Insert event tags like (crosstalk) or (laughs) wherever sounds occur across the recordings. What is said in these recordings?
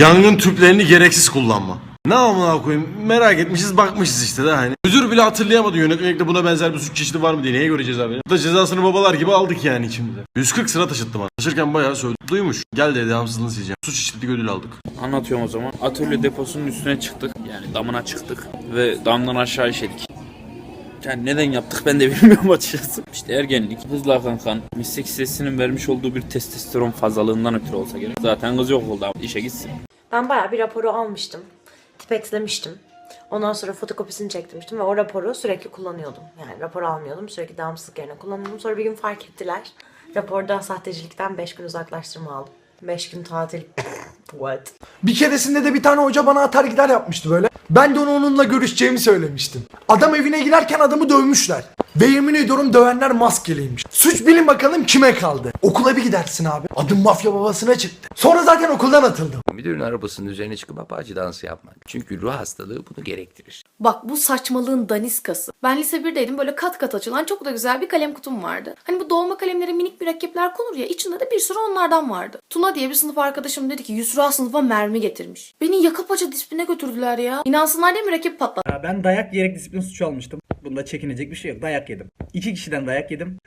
Yangın tüplerini gereksiz kullanma. Ne amına koyayım merak etmişiz bakmışız işte de hani. Müdür bile hatırlayamadı yönetmelikte buna benzer bir suç çeşidi var mı diye neye göre ceza verir. Da cezasını babalar gibi aldık yani içimizde. 140 sıra taşıttım bana. Taşırken bayağı söyledi. Duymuş. Gel dedi devamsızlığını sileceğim. Suç işledik ödül aldık. Anlatıyorum o zaman. Atölye deposunun üstüne çıktık. Yani damına çıktık. Ve damdan aşağı işedik. Yani neden yaptık ben de (laughs) bilmiyorum açıkçası. İşte ergenlik, hızlı akan kan, meslek sesinin vermiş olduğu bir testosteron fazlalığından ötürü olsa gerek. Zaten kız yok oldu abi. işe gitsin. Ben bayağı bir raporu almıştım. Tipexlemiştim. Ondan sonra fotokopisini çektirmiştim ve o raporu sürekli kullanıyordum. Yani rapor almıyordum. Sürekli devamsızlık yerine kullanıyordum. Sonra bir gün fark ettiler. Raporda sahtecilikten 5 gün uzaklaştırma aldım. 5 gün tatil. (laughs) What? Bir keresinde de bir tane hoca bana atar gider yapmıştı böyle. Ben de onu onunla görüşeceğimi söylemiştim. Adam evine girerken adamı dövmüşler. Ve yemin ediyorum dövenler maskeliymiş. Suç bilin bakalım kime kaldı? Okula bir gidersin abi. Adım mafya babasına çıktı. Sonra zaten okuldan atıldım. Müdürün arabasının üzerine çıkıp apaçı dansı yapmak. Çünkü ruh hastalığı bunu gerektirir. Bak bu saçmalığın daniskası. Ben lise 1'deydim böyle kat kat açılan çok da güzel bir kalem kutum vardı. Hani bu dolma kalemlere minik mürekkepler konur ya içinde de bir sürü onlardan vardı. Tuna diye bir sınıf arkadaşım dedi ki Yusra sınıfa mermi getirmiş. Beni yaka paça disipline götürdüler ya. İnansınlar diye mürekkep patlattı. Ya ben dayak yiyerek disiplin suçu almıştım. Bunda çekinecek bir şey yok. Dayak yedim. İki kişiden dayak yedim.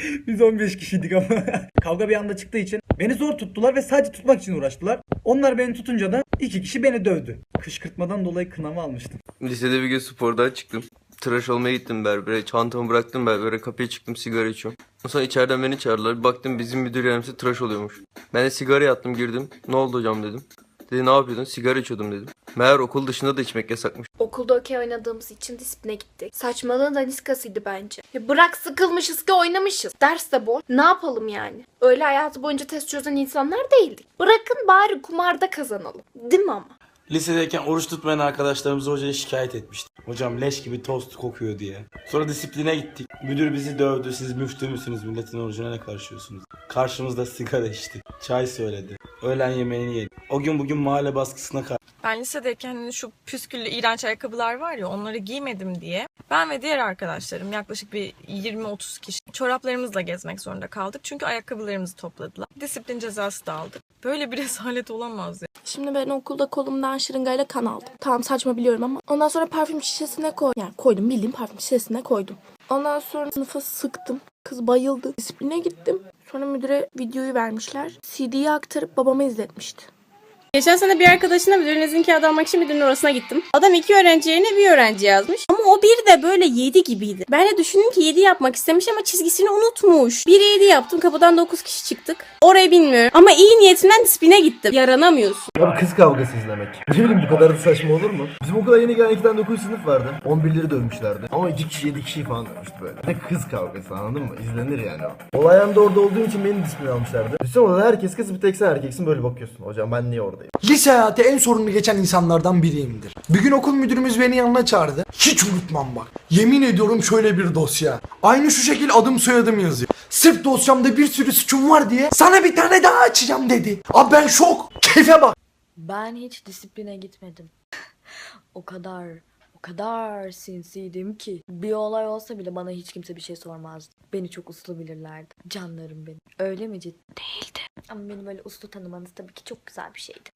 (laughs) Biz 15 kişiydik ama. (laughs) Kavga bir anda çıktığı için beni zor tuttular ve sadece tutmak için uğraştılar. Onlar beni tutunca da iki kişi beni dövdü. Kışkırtmadan dolayı kınama almıştım. Lisede bir gün spordan çıktım. Tıraş olmaya gittim berbere. Çantamı bıraktım berbere. Kapıya çıktım sigara içiyorum. Sonra içeriden beni çağırdılar. Baktım bizim müdür yardımcısı tıraş oluyormuş. Ben de sigara yattım girdim. Ne oldu hocam dedim. Dedi ne yapıyordun? Sigara içiyordum dedim. Meğer okul dışında da içmek yasakmış. Okulda okey oynadığımız için disipline gittik. Saçmalığın daniskasıydı bence. Ya bırak sıkılmışız ki oynamışız. Ders de bol. Ne yapalım yani? Öyle hayatı boyunca test çözen insanlar değildik. Bırakın bari kumarda kazanalım. Değil mi ama? Lisedeyken oruç tutmayan arkadaşlarımız hocaya şikayet etmişti. Hocam leş gibi tost kokuyor diye. Sonra disipline gittik. Müdür bizi dövdü. Siz müftü müsünüz? Milletin orucuna ne karışıyorsunuz? Karşımızda sigara içti. Çay söyledi. Öğlen yemeğini yedi. O gün bugün mahalle baskısına karşı Ben lisedeyken hani şu püsküllü iğrenç ayakkabılar var ya onları giymedim diye ben ve diğer arkadaşlarım yaklaşık bir 20-30 kişi çoraplarımızla gezmek zorunda kaldık. Çünkü ayakkabılarımızı topladılar. Disiplin cezası da aldık. Böyle bir (laughs) rezalet olamaz ya. Şimdi ben okulda kolumdan şırıngayla kan aldım. Tamam saçma biliyorum ama. Ondan sonra parfüm şişesine koy. Yani koydum bildiğim parfüm şişesine koydum. Ondan sonra sınıfa sıktım. Kız bayıldı. Disipline gittim. Sonra müdüre videoyu vermişler. CD'yi aktarıp babama izletmişti. Geçen sene bir arkadaşına müdürün izin kağıdı almak için müdürün orasına gittim. Adam iki öğrenci yerine bir öğrenci yazmış. Ama o bir de böyle yedi gibiydi. Ben de düşündüm ki yedi yapmak istemiş ama çizgisini unutmuş. Bir yedi yaptım kapıdan dokuz kişi çıktık. Orayı bilmiyorum. Ama iyi niyetinden disipline gittim. Yaranamıyorsun. Abi kız kavgası izlemek. Ne bileyim bu kadar da saçma olur mu? Bizim okula yeni gelen iki tane 9 sınıf vardı. 11'leri dövmüşlerdi. Ama iki kişi 7 kişi falan dövmüştü böyle. Ne kız kavgası anladın mı? İzlenir yani o. Olay anda orada olduğum için beni disiplin almışlardı. Bütün odada herkes kız bir tek sen erkeksin böyle bakıyorsun. Hocam ben niye oradayım? Lise hayatı en sorunlu geçen insanlardan biriyimdir. Bir gün okul müdürümüz beni yanına çağırdı. Hiç unutmam bak. Yemin ediyorum şöyle bir dosya. Aynı şu şekil adım soyadım yazıyor. Sırf dosyamda bir sürü suçum var diye sana bir tane daha açacağım dedi. Abi ben şok. Keyfe bak. Ben hiç disipline gitmedim. (laughs) o kadar, o kadar sinsiydim ki. Bir olay olsa bile bana hiç kimse bir şey sormazdı. Beni çok uslu bilirlerdi. Canlarım benim. Öyle mi ciddi? Ama beni böyle uslu tanımanız tabii ki çok güzel bir şeydi.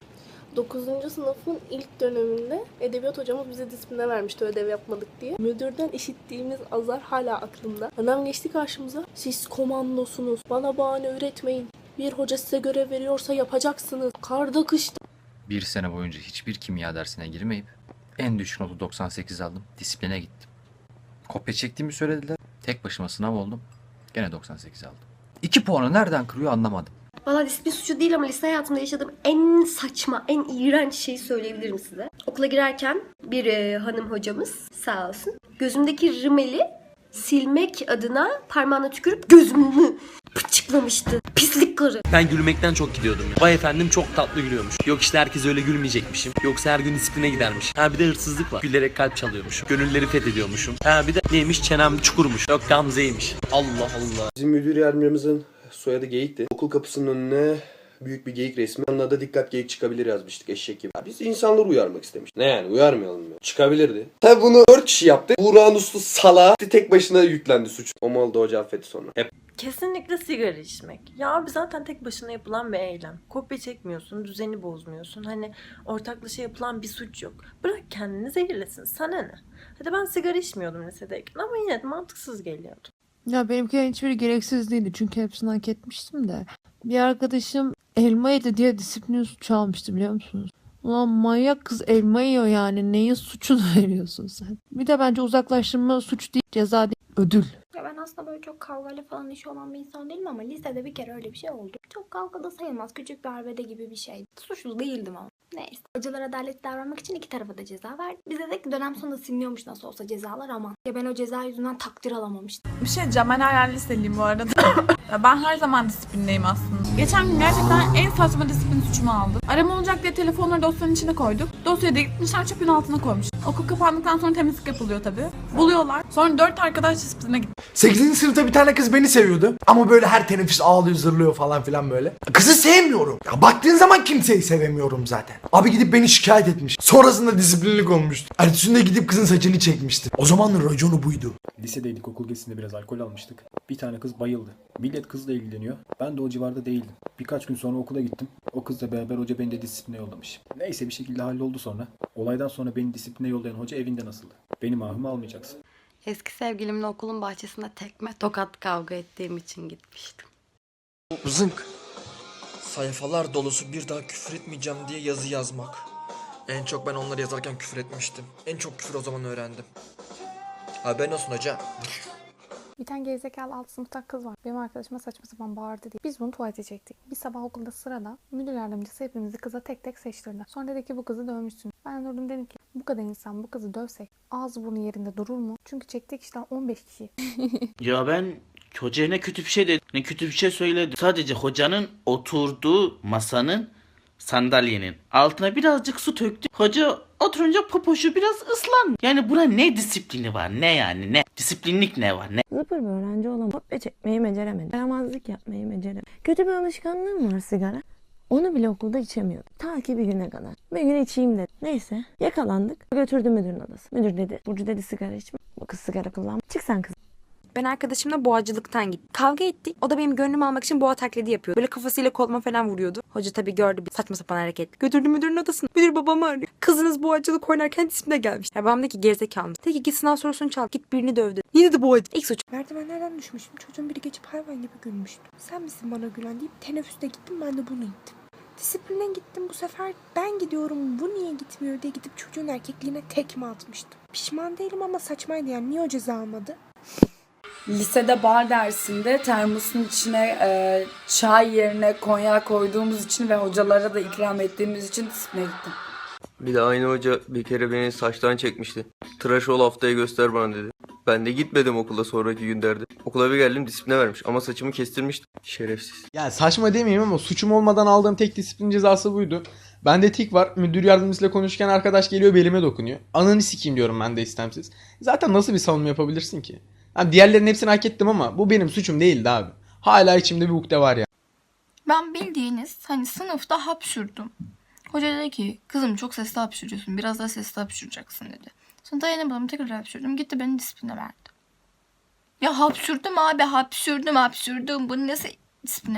9. sınıfın ilk döneminde edebiyat hocamız bize disipline vermişti ödev yapmadık diye. Müdürden işittiğimiz azar hala aklımda. Adam geçti karşımıza. Siz komandosunuz. Bana bahane üretmeyin. Bir hoca size görev veriyorsa yapacaksınız. Karda kışta. Bir sene boyunca hiçbir kimya dersine girmeyip en düşük notu 98 aldım. Disipline gittim. Kopya çektiğimi söylediler. Tek başıma sınav oldum. Gene 98 aldım. 2 puanı nereden kırıyor anlamadım. Valla disiplin suçu değil ama lise hayatımda yaşadığım en saçma, en iğrenç şeyi söyleyebilirim size. Okula girerken bir e, hanım hocamız sağ olsun gözümdeki rimeli silmek adına parmağına tükürüp gözümü pıçıklamıştı. Pislik karı. Ben gülmekten çok gidiyordum ya. Vay efendim çok tatlı gülüyormuş. Yok işte herkes öyle gülmeyecekmişim. Yoksa her gün disipline gidermiş. Ha bir de hırsızlık var. Gülerek kalp çalıyormuşum. Gönülleri fethediyormuşum. Ha bir de neymiş çenem çukurmuş. Yok Gamze'ymiş. Allah Allah. Bizim müdür yardımcımızın soyadı Geyik'ti. Okul kapısının önüne büyük bir geyik resmi. Yanına da dikkat geyik çıkabilir yazmıştık eşek gibi. Biz insanları uyarmak istemiştik. Ne yani uyarmayalım mı? Çıkabilirdi. Tabi bunu 4 kişi yaptı. Buğra'nın uslu sala tek başına yüklendi suç. O mal da hoca affetti sonra. Hep Kesinlikle sigara içmek. Ya abi zaten tek başına yapılan bir eylem. Kopya çekmiyorsun, düzeni bozmuyorsun. Hani ortaklaşa yapılan bir suç yok. Bırak kendini zehirlesin. Sana ne? Hadi ben sigara içmiyordum lisedeyken ama yine de mantıksız geliyordu. Ya benimkilerin hiçbiri gereksiz değildi çünkü hepsini hak etmiştim de. Bir arkadaşım elma yedi diye disiplin suçu almıştı biliyor musunuz? Ulan manyak kız elma yiyor yani neyin suçunu (laughs) veriyorsun sen? Bir de bence uzaklaştırma suç değil ceza değil ödül. Ben aslında böyle çok kavgayla falan işi olan bir insan değilim ama lisede bir kere öyle bir şey oldu. Çok kavga da sayılmaz. Küçük bir arbede gibi bir şey. Suçlu değildim ama. Neyse. Hocalar adaletli davranmak için iki tarafa da ceza verdi. Bize ki dönem sonunda siliniyormuş nasıl olsa cezalar aman. Ya ben o ceza yüzünden takdir alamamıştım. Bir şey diyeceğim ben hala liseliyim bu arada. (laughs) Ya ben her zaman disiplinliyim aslında. Geçen gün gerçekten en saçma disiplin suçumu aldım. Arama olacak diye telefonları dosyanın içine koyduk. Dosyayı da gitmişler çöpün altına koymuş. Okul kapandıktan sonra temizlik yapılıyor tabii. Buluyorlar. Sonra dört arkadaş disipline gitti. 8. sınıfta bir tane kız beni seviyordu. Ama böyle her teneffüs ağlıyor zırlıyor falan filan böyle. Kızı sevmiyorum. Ya baktığın zaman kimseyi sevemiyorum zaten. Abi gidip beni şikayet etmiş. Sonrasında disiplinlik olmuştu. Ertesinde gidip kızın saçını çekmişti. O zamanın raconu buydu. Lisedeydik okul gezisinde biraz alkol almıştık. Bir tane kız bayıldı. Millet kızla ilgileniyor. Ben de o civarda değildim. Birkaç gün sonra okula gittim. O kızla beraber hoca beni de disipline yollamış. Neyse bir şekilde halloldu sonra. Olaydan sonra beni disipline yollayan hoca evinde nasıldı? Beni mahrum almayacaksın. Eski sevgilimle okulun bahçesinde tekme tokat kavga ettiğim için gitmiştim. Zınk. Sayfalar dolusu bir daha küfür etmeyeceğim diye yazı yazmak. En çok ben onları yazarken küfür etmiştim. En çok küfür o zaman öğrendim. Haberin olsun hocam. Bir tane gerizekalı alt sınıfta kız var. Benim arkadaşıma saçma sapan bağırdı diye. Biz bunu tuvalete çektik. Bir sabah okulda sırada müdür yardımcısı hepimizi kıza tek tek seçtirdi. Sonra dedi ki bu kızı dövmüşsün. Ben durdum dedim ki bu kadar insan bu kızı dövsek ağzı burnu yerinde durur mu? Çünkü çektik işten 15 kişi. (laughs) Ya ben hocaya ne kötü bir şey dedim, ne kötü bir şey söyledim. Sadece hocanın oturduğu masanın sandalyenin altına birazcık su töktü. Hoca oturunca popoşu biraz ıslan. Yani buna ne disiplini var ne yani ne disiplinlik ne var ne. Zıpır bir öğrenci olan kopya çekmeyi beceremedi. Yaramazlık yapmayı beceremedi. Kötü bir alışkanlığım var sigara. Onu bile okulda içemiyordum. Ta ki bir güne kadar. Bir gün içeyim dedim. Neyse yakalandık. Götürdü müdürün odası. Müdür dedi. Burcu dedi sigara içme. Bu kız sigara kullanma. Çık sen kız. Ben arkadaşımla boğacılıktan gittim. Kavga ettik. O da benim gönlümü almak için boğa taklidi yapıyor. Böyle kafasıyla koluma falan vuruyordu. Hoca tabii gördü bir saçma sapan hareket. Götürdü müdürün odasına. Müdür babamı arıyor. Kızınız boğacılık oynarken disipline gelmiş. Ya babam dedi ki gerizekalı mısın? Dedi ki git sınav sorusunu çal. Git birini dövdü. Niye dedi boğacı? İlk suç. Merdivenlerden düşmüşüm. Çocuğun biri geçip hayvan gibi gülmüştü. Sen misin bana gülen deyip teneffüste gittim ben de bunu ittim. Disipline gittim bu sefer ben gidiyorum bu niye gitmiyor diye gidip çocuğun erkekliğine tekme atmıştım. Pişman değilim ama saçmaydı yani niye o ceza almadı? Lisede bar dersinde termosun içine e, çay yerine konyak koyduğumuz için ve hocalara da ikram ettiğimiz için disipline gittim. Bir de aynı hoca bir kere beni saçtan çekmişti. Tıraş ol haftaya göster bana dedi. Ben de gitmedim okula sonraki günlerde. Okula bir geldim disipline vermiş ama saçımı kestirmişti. Şerefsiz. Yani saçma demeyeyim ama suçum olmadan aldığım tek disiplin cezası buydu. Bende tik var. Müdür yardımcısıyla konuşurken arkadaş geliyor belime dokunuyor. Ananı sikeyim diyorum ben de istemsiz. Zaten nasıl bir savunma yapabilirsin ki? Hani diğerlerinin hepsini hak ettim ama bu benim suçum değildi abi. Hala içimde bir ukde var ya. Ben bildiğiniz hani sınıfta hapşurdum. Hoca dedi ki kızım çok sesli hapşırıyorsun biraz daha sesli hapşuracaksın dedi. Sonra dayanamadım tekrar hapşurdum gitti beni disipline verdi. Ya hapşurdum abi hapşurdum hapşurdum bunu nasıl disipline